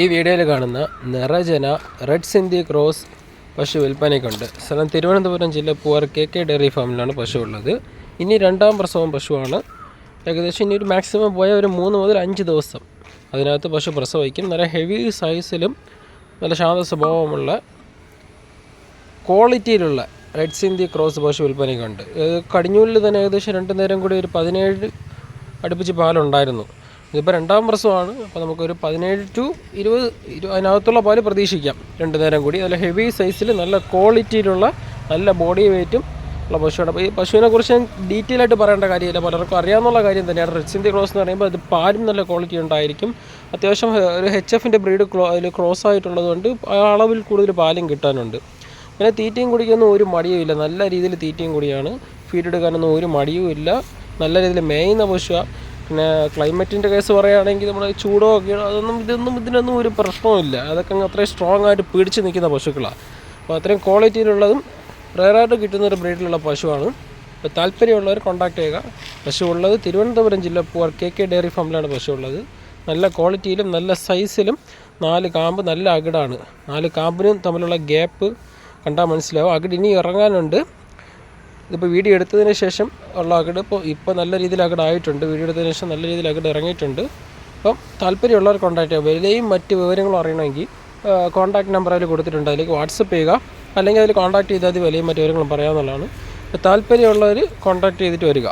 ഈ വീഡിയോയിൽ കാണുന്ന നിറജന റെഡ് സിന്ധി ക്രോസ് പശു വിൽപ്പനയ്ക്കുണ്ട്. സ്ഥലം തിരുവനന്തപുരം ജില്ല പൂവാർ കെ കെ ഡയറി ഫാമിലാണ് പശു ഉള്ളത്. ഇനി രണ്ടാം പ്രസവം പശുവാണ്. ഏകദേശം ഇനി ഒരു മാക്സിമം പോയ ഒരു മൂന്ന് മുതൽ അഞ്ച് ദിവസം അതിനകത്ത് പശു പ്രസവിക്കും. നല്ല ഹെവി സൈസിലും നല്ല ശാന്ത സ്വഭാവമുള്ള ക്വാളിറ്റിയിലുള്ള റെഡ് സിന്ധി ക്രോസ് പശു വിൽപ്പനയ്ക്കുണ്ട്. കടിഞ്ഞൂലിൽ തന്നെ ഏകദേശം രണ്ട് നേരം കൂടി ഒരു പതിനേഴ് അടുപ്പിച്ച് പാലുണ്ടായിരുന്നു. ഇതിപ്പോൾ രണ്ടാം പ്രസവമാണ്. അപ്പോൾ നമുക്കൊരു പതിനേഴ് ടു ഇരുപത് ഇരു അതിനകത്തുള്ള പാൽ പ്രതീക്ഷിക്കാം. രണ്ട് നേരം കൂടി. നല്ല ഹെവി സൈസിൽ നല്ല ക്വാളിറ്റിയിലുള്ള നല്ല ബോഡി വെയ്റ്റും ഉള്ള പശുവാണ്. അപ്പോൾ ഈ പശുവിനെ കുറിച്ച് ഞാൻ ഡീറ്റെയിൽ ആയിട്ട് പറയേണ്ട കാര്യമില്ല. പലർക്കും അറിയാവുന്ന കാര്യം തന്നെയാണ്. റിച്ച് ഇന്ത്യ ക്രോസ് എന്ന് പറയുമ്പോൾ അത് പാലും നല്ല ക്വാളിറ്റി ഉണ്ടായിരിക്കും. അത്യാവശ്യം ഒരു എച്ച് എഫിന്റെ ബ്രീഡ് ക്ലോ അതിൽ ക്രോസ് ആയിട്ടുള്ളത് കൊണ്ട് അളവിൽ കൂടുതൽ പാലും കിട്ടാനുണ്ട്. പിന്നെ തീറ്റയും കുടിക്കൊന്നും ഒരു മടിയും ഇല്ല. നല്ല രീതിയിൽ തീറ്റയും കൂടിയാണ്. ഫീഡ് എടുക്കാനൊന്നും ഒരു മടിയും ഇല്ല. നല്ല രീതിയിൽ മേയുന്ന പശുവാണ് പിന്നെ ക്ലൈമറ്റിന്റെ കേസ് പറയുകയാണെങ്കിൽ നമ്മൾ ചൂടോ ഒക്കെ അതൊന്നും ഇതൊന്നും ഇതിനൊന്നും ഒരു പ്രശ്നവുമില്ല. അതൊക്കെ അങ്ങ് അത്രയും സ്ട്രോങ് ആയിട്ട് പിടിച്ച് നിൽക്കുന്ന പശുക്കളാണ്. അപ്പോൾ അത്രയും ക്വാളിറ്റിയിലുള്ളതും റയറായിട്ട് കിട്ടുന്ന ഒരു ബ്രീഡിലുള്ള പശുവാണ്. അപ്പോൾ താല്പര്യമുള്ളവർ കോൺടാക്ട് ചെയ്യുക. പശു ഉള്ളത് തിരുവനന്തപുരം ജില്ല പൂവാർ കെ കെ ഡയറി ഫാമിലാണ് പശു ഉള്ളത് നല്ല ക്വാളിറ്റിയിലും നല്ല സൈസിലും നാല് കാമ്പ് നല്ല അകിടാണ്. നാല് കാമ്പിനും തമ്മിലുള്ള ഗ്യാപ്പ് കണ്ടാൽ മനസ്സിലാവും. അകിട് ഇനി ഇറങ്ങാനുണ്ട്. ഇതിപ്പോൾ വീഡിയോ എടുത്തതിന് ശേഷം ഉള്ള അകട് ഇപ്പോൾ ഇപ്പോൾ നല്ല രീതിയിൽ അകട് ആയിട്ടുണ്ട്. വീഡിയോ എടുത്തതിന് ശേഷം നല്ല രീതിയിൽ അകട് ഇറങ്ങിയിട്ടുണ്ട്. അപ്പം താല്പര്യമുള്ളവർ കോൺടാക്ട് ചെയ്യുക വിലയും മറ്റ് വിവരങ്ങളും അറിയണമെങ്കിൽ കോൺടാക്ട് നമ്പർ അതിൽ കൊടുത്തിട്ടുണ്ട്. അതിലേക്ക് വാട്സപ്പ് ചെയ്യുക. അല്ലെങ്കിൽ അതിൽ കോൺടാക്ട് ചെയ്താൽ മതി. വിലയും മറ്റ് വിവരങ്ങളും പറയാമെന്നുള്ളതാണ് താല്പര്യമുള്ളവർ കോൺടാക്ട് ചെയ്തിട്ട് വരിക.